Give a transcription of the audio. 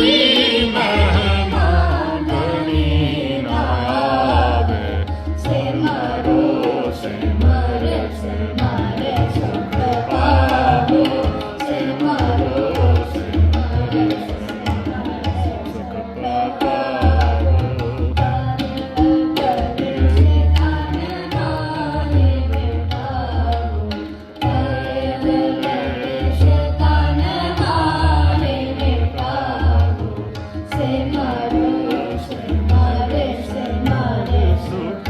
Aquí. Jesu